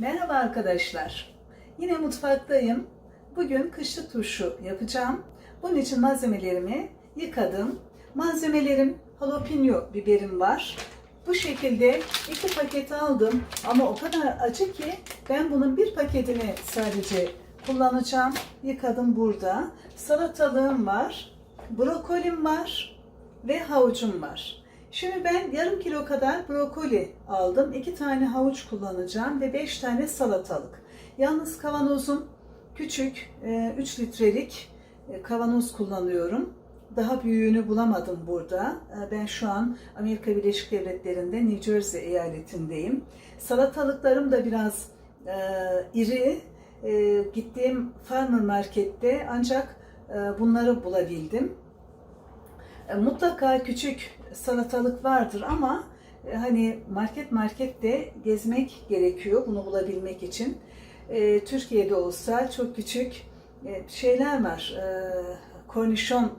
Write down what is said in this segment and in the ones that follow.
Merhaba arkadaşlar. Yine mutfaktayım. Bugün kışlık turşu yapacağım. Bunun için malzemelerimi yıkadım. Malzemelerim jalapeno biberim var. Bu şekilde iki paket aldım ama o kadar acı ki ben bunun bir paketini sadece kullanacağım. Yıkadım burada. Salatalığım var. Brokolim var ve havucum var. Şimdi ben yarım kilo kadar brokoli aldım. 2 tane havuç kullanacağım ve 5 tane salatalık. Yalnız kavanozum küçük, 3 litrelik e, kavanoz kullanıyorum. Daha büyüğünü bulamadım burada. E, Ben şu an Amerika Birleşik Devletleri'nde New Jersey eyaletindeyim. Salatalıklarım da biraz e, iri. E, Gittiğim farmer markette ancak e, bunları bulabildim. E, Mutlaka küçük salatalık vardır ama e, hani market market de gezmek gerekiyor bunu bulabilmek için. E, Türkiye'de olsa çok küçük şeyler var. Kornişon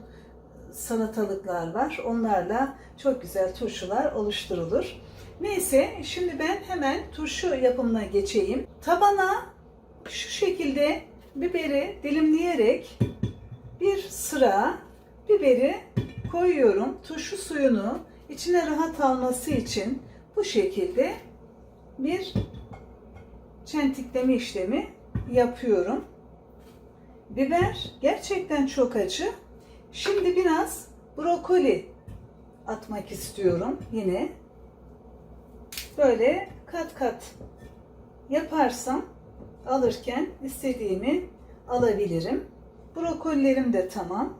salatalıklar var. Onlarla çok güzel turşular oluşturulur. Neyse şimdi ben hemen turşu yapımına geçeyim. Tabana şu şekilde biberi dilimleyerek bir sıra biberi koyuyorum. Turşu suyunu içine rahat alması için bu şekilde bir çentikleme işlemi yapıyorum. Biber gerçekten çok acı. Şimdi biraz brokoli atmak istiyorum yine. Böyle kat kat yaparsam alırken istediğimi alabilirim. Brokolilerim de tamam.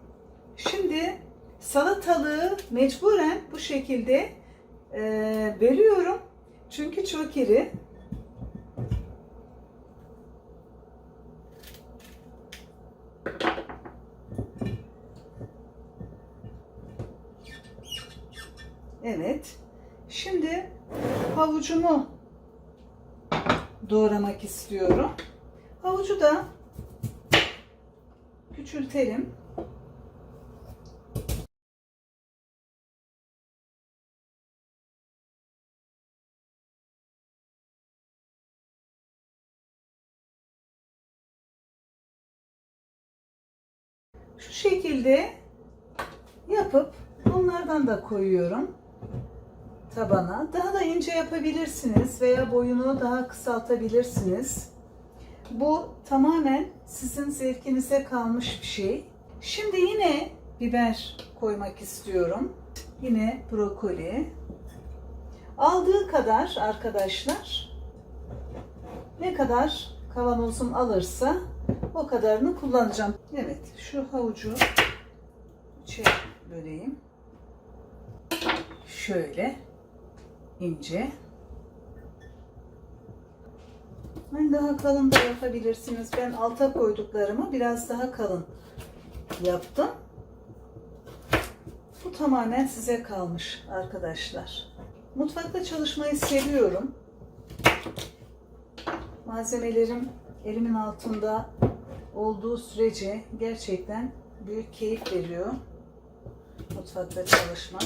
Şimdi salatalığı mecburen bu şekilde e, bölüyorum. Çünkü çok iri. Evet. Şimdi havucumu doğramak istiyorum. Havucu da küçültelim. Şu şekilde yapıp onlardan da koyuyorum tabana. Daha da ince yapabilirsiniz veya boyunu daha kısaltabilirsiniz. Bu tamamen sizin zevkinize kalmış bir şey. Şimdi yine biber koymak istiyorum. Yine brokoli. Aldığı kadar arkadaşlar ne kadar kavanozum alırsa o kadarını kullanacağım. Evet şu havucu içe böleyim. Şöyle ince. Ben daha kalın da yapabilirsiniz. Ben alta koyduklarımı biraz daha kalın yaptım. Bu tamamen size kalmış arkadaşlar. Mutfakta çalışmayı seviyorum. Malzemelerim elimin altında olduğu sürece gerçekten büyük keyif veriyor mutfakta çalışmak.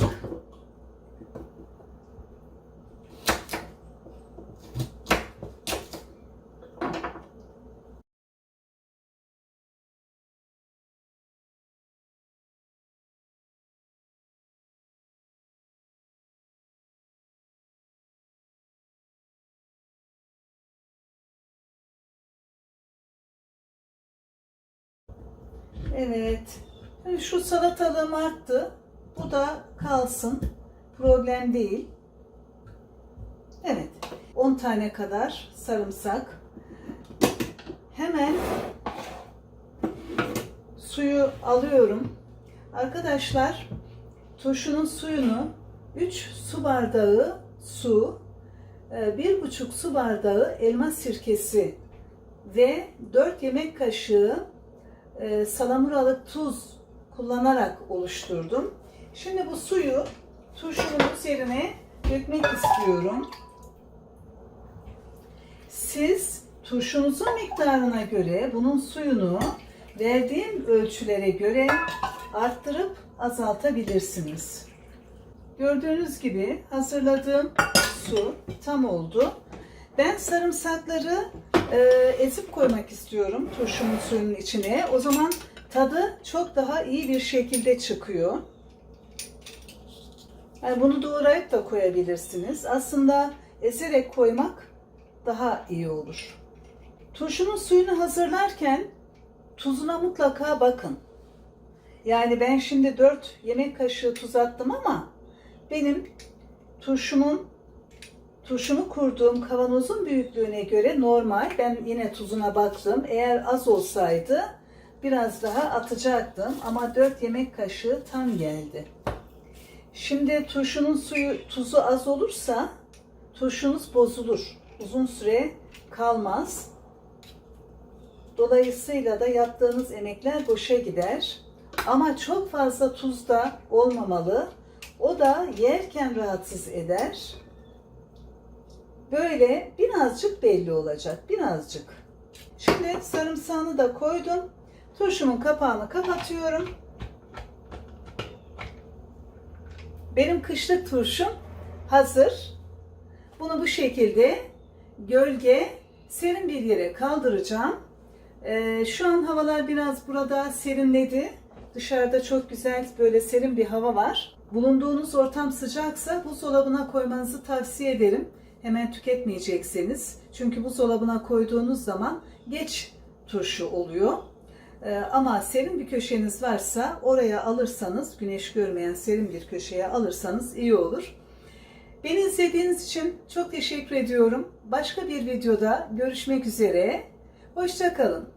Evet. Yani Şu salatalığım arttı. Bu da kalsın. Problem değil. Evet. 10 tane kadar sarımsak. Hemen suyu alıyorum. Arkadaşlar turşunun suyunu 3 su bardağı su, 1,5 su bardağı elma sirkesi ve 4 yemek kaşığı e, salamuralık tuz kullanarak oluşturdum. Şimdi bu suyu turşunun üzerine dökmek istiyorum. Siz turşunuzun miktarına göre bunun suyunu verdiğim ölçülere göre arttırıp azaltabilirsiniz. Gördüğünüz gibi hazırladığım su tam oldu. Ben sarımsakları e, ezip koymak istiyorum turşumun suyunun içine. O zaman tadı çok daha iyi bir şekilde çıkıyor. Yani bunu doğrayıp da koyabilirsiniz. Aslında ezerek koymak daha iyi olur. Turşunun suyunu hazırlarken tuzuna mutlaka bakın. Yani ben şimdi 4 yemek kaşığı tuz attım ama benim turşumun turşumu kurduğum kavanozun büyüklüğüne göre normal. Ben yine tuzuna baktım. Eğer az olsaydı biraz daha atacaktım ama 4 yemek kaşığı tam geldi. Şimdi turşunun suyu tuzu az olursa turşunuz bozulur. Uzun süre kalmaz. Dolayısıyla da yaptığınız emekler boşa gider. Ama çok fazla tuz da olmamalı. O da yerken rahatsız eder. Böyle birazcık belli olacak. Birazcık. Şimdi sarımsağını da koydum. Turşumun kapağını kapatıyorum. Benim kışlık turşum hazır. Bunu bu şekilde gölge, serin bir yere kaldıracağım. Ee, şu an havalar biraz burada serinledi. Dışarıda çok güzel böyle serin bir hava var. Bulunduğunuz ortam sıcaksa buzdolabına koymanızı tavsiye ederim. Hemen tüketmeyecekseniz. Çünkü buzdolabına koyduğunuz zaman geç turşu oluyor. Ee, ama serin bir köşeniz varsa oraya alırsanız, güneş görmeyen serin bir köşeye alırsanız iyi olur. Beni izlediğiniz için çok teşekkür ediyorum. Başka bir videoda görüşmek üzere. Hoşçakalın.